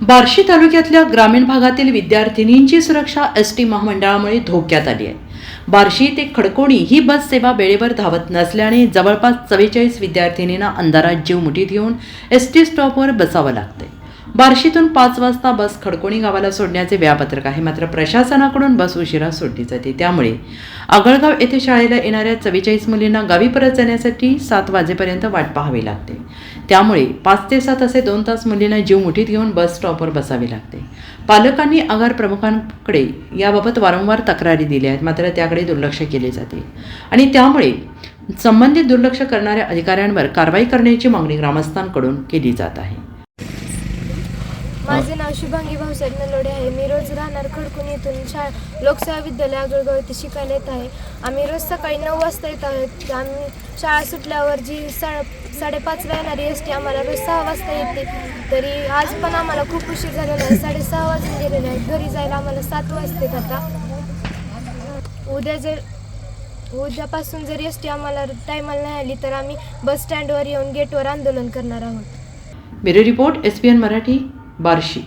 बार्शी तालुक्यातल्या ग्रामीण भागातील विद्यार्थिनींची सुरक्षा एस टी महामंडळामुळे धोक्यात आली आहे. बार्शी ते खडकोणी ही बस सेवा वेळेवर धावत नसल्याने जवळपास चव्वेचाळीस विद्यार्थिनींना अंधारात जीव मुठीत घेऊन एस टी स्टॉपवर बसावं लागतंय. बार्शीतून पाच वाजता बस खडकोणी गावाला सोडण्याचे वेळापत्रक आहे. मात्र प्रशासनाकडून बस उशिरा सोडली जाते. त्यामुळे आगळगाव येथे शाळेला येणाऱ्या चव्वेचाळीस मुलींना गावी परत जाण्यासाठी सात वाजेपर्यंत वाट पाहावी लागते. त्यामुळे पाच ते सात असे दोन तास मुलींना जीव मुठीत घेऊन बस स्टॉपवर बसावे लागते. पालकांनी आगार प्रमुखांकडे याबाबत वारंवार तक्रारी दिल्या आहेत मात्र त्याकडे दुर्लक्ष केले जाते. आणि त्यामुळे संबंधित दुर्लक्ष करणाऱ्या अधिकाऱ्यांवर कारवाई करण्याची मागणी ग्रामस्थांकडून केली जात आहे. माझे नाव शुभांगी भाऊसाहेब नलोडे आहे. मी रोज राहणार खडकून येथून शाळा लोकसेवा विद्यालय आगळगाव येथे शिकायला येत आहे. आम्ही रोज सकाळी नऊ वाजता येत आहोत. आम्ही शाळा सुटल्यावर जी सा साडेपाचला येणारी एस टी आम्हाला रोज सहा वाजता येते. तरी आज पण आम्हाला खूप उशीर झालेला आहे. साडेसहा वाजून गेलेले आहेत. घरी जायला आम्हाला सात वाजते आता. उद्या जर उद्यापासून जर एस टी आम्हाला टायमाला नाही आली तर आम्ही बस स्टँडवर येऊन गेटवर आंदोलन करणार आहोत. Bureau report S P N Marathi. Barshi